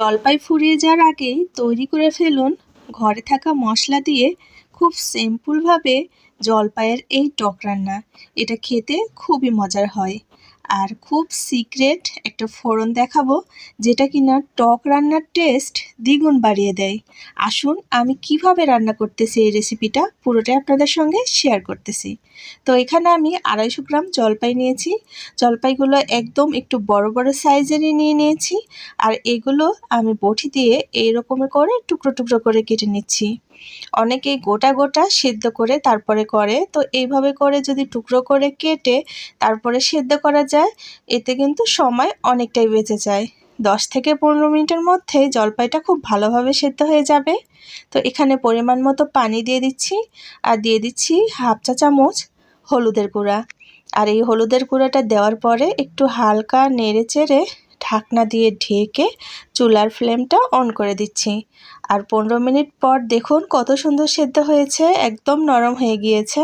জলপাই ফুরিয়ে যাওয়ার আগেই তৈরি করে ফেলুন ঘরে থাকা মশলা দিয়ে খুব সিম্পলভাবে জলপাইয়ের এই টক রান্না। এটা খেতে খুবই মজার হয়। আর খুব সিক্রেট একটা ফোড়ন দেখাবো, যেটা কিনা টক রান্নার টেস্ট দ্বিগুণ বাড়িয়ে দেয়। আসুন আমি কীভাবে রান্না করতেছি এই রেসিপিটা পুরোটাই আপনাদের সঙ্গে শেয়ার করতেছি। তো এখানে আমি আড়াইশো গ্রাম জলপাই নিয়েছি। জলপাইগুলো একদম একটু বড় বড় সাইজেরই নিয়ে নিয়েছি আর এগুলো আমি বটি দিয়ে এইরকম করে টুকরো টুকরো করে কেটে নিচ্ছি। অনেকেই গোটা গোটা সেদ্ধ করে তারপরে করে, তো এইভাবে করে যদি টুকরো করে কেটে তারপরে সেদ্ধ করা যায় এতে কিন্তু সময় অনেকটাই বেঁচে যায়। দশ থেকে পনেরো মিনিটের মধ্যে জলপাইটা খুব ভালোভাবে সেদ্ধ হয়ে যাবে। তো এখানে পরিমাণ মতো পানি দিয়ে দিচ্ছি। আর দিয়ে দিচ্ছি হাফ চা চামচ হলুদের গুঁড়া। আর এই হলুদের গুঁড়াটা দেওয়ার পরে একটু হালকা নেড়ে চেড়ে ঢাকনা দিয়ে ঢেকে চুলার ফ্লেমটা অন করে দিচ্ছি। আর পনেরো মিনিট পর দেখুন কত সুন্দর সেদ্ধ হয়েছে, একদম নরম হয়ে গিয়েছে।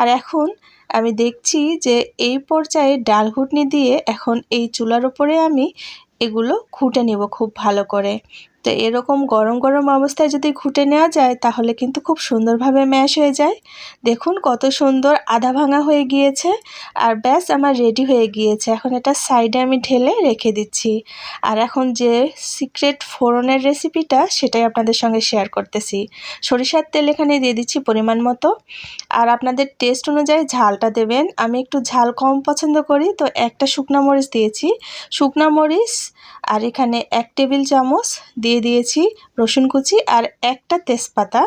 আর এখন আমি দেখছি যে এই পর্যায়ে ডাল ঘুটনি দিয়ে এখন এই চুলার উপরে আমি এগুলো খুঁটে নেব খুব ভালো করে। তো এরকম গরম গরম অবস্থায় যদি ঘুটে নেওয়া যায়, তাহলে কিন্তু খুব সুন্দরভাবে ম্যাশ হয়ে যায়। দেখুন কত সুন্দর আধা ভাঙা হয়ে গিয়েছে আর ব্যাস আমার রেডি হয়ে গিয়েছে। এখন এটা সাইডে আমি ঢেলে রেখে দিচ্ছি। আর এখন যে সিক্রেট ফোড়নের রেসিপিটা সেটাই আপনাদের সঙ্গে শেয়ার করতেছি। সরিষার তেল এখানে দিয়ে দিচ্ছি পরিমাণ মতো। আর আপনাদের টেস্ট অনুযায়ী ঝালটা দেবেন। আমি একটু ঝাল কম পছন্দ করি, তো একটা শুকনা মরিচ দিয়েছি। শুকনা মরিচ আর এখানে এক টেবিল চামচ দিয়ে দিয়েছি রসুন কুচি আর একটা তেজপাতা।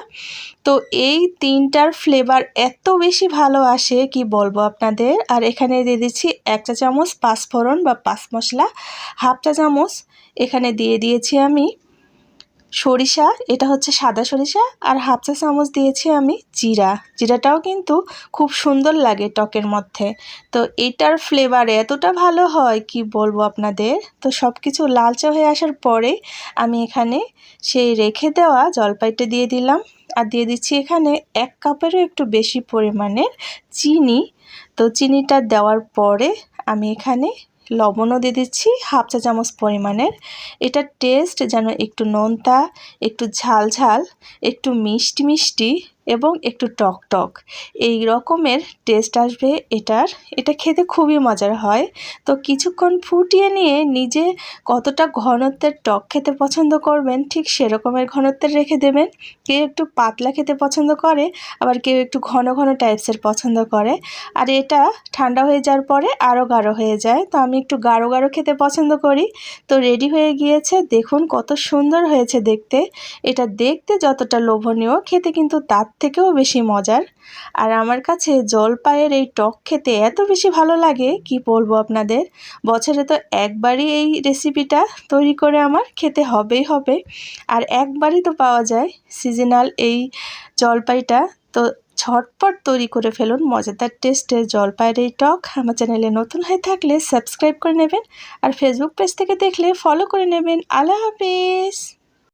তো এই তিনটার ফ্লেভার এত বেশি ভালো আসে, কি বলব আপনাদের? আর এখানে দিয়ে দিচ্ছি এক চা চামচ পাঁচফোড়ন বা পাঁচ মশলা হাফটা চামচ এখানে দিয়ে দিয়েছি আমি। সরিষা, এটা হচ্ছে সাদা সরিষা, আর হাফ চা চামচ দিয়েছি আমি জিরা। জিরাটাও কিন্তু খুব সুন্দর লাগে টকের মধ্যে। তো এটার ফ্লেভার এতটা ভালো হয়, কি বলব আপনাদের? তো সব কিছু লালচে হয়ে আসার পরে আমি এখানে সেই রেখে দেওয়া জলপাইটা দিয়ে দিলাম। আর দিয়ে দিচ্ছি এখানে এক কাপেরও একটু বেশি পরিমাণের চিনি। তো চিনিটা দেওয়ার পরে আমি এখানে লবণও দিয়ে দিচ্ছি, হাফ চা চামচ পরিমাণের। এটা টেস্ট যেন একটু নোনতা, একটু ঝাল ঝাল, একটু মিষ্টি মিষ্টি এবং একটু টক টক। এই রকমের টেস্ট আসবে এটার। এটা খেতে খুবই মজার হয়। তো কিছুক্ষণ ফুটিয়ে নিয়ে নিজে কতটা ঘনত্বের টক খেতে পছন্দ করবেন, ঠিক সেরকমের ঘনত্বের রেখে দেবেন। কেউ একটু পাতলা খেতে পছন্দ করে, আবার কেউ একটু ঘন ঘন টাইপসের পছন্দ করে। আর এটা ঠান্ডা হয়ে যাওয়ার পরে আরও গাঢ় হয়ে যায়। তো আমি একটু গাঢ় গাঢ় খেতে পছন্দ করি। তো রেডি হয়ে গিয়েছে। দেখুন কত সুন্দর হয়েছে দেখতে। এটা দেখতে যতটা লোভনীয়, খেতে কিন্তু তার থেকেও বেশি মজার। আর আমার কাছে জলপাইয়ের এই টক খেতে এত বেশি ভালো লাগে, কি বলব আপনাদের? বছরে তো একবারই এই রেসিপিটা তৈরি করে আমার খেতে হবেই হবে। আর একবারই তো পাওয়া যায় সিজনাল এই জলপাইটা। তো ঝটপট তৈরি করে ফেলুন, মজাদার টেস্টের জলপাইয়ের এই টক। আমার চ্যানেলে নতুন হয়ে থাকলে সাবস্ক্রাইব করে নেবেন। আর ফেসবুক পেজ থেকে দেখলে ফলো করে নেবেন। আল্লাহ হাফিজ!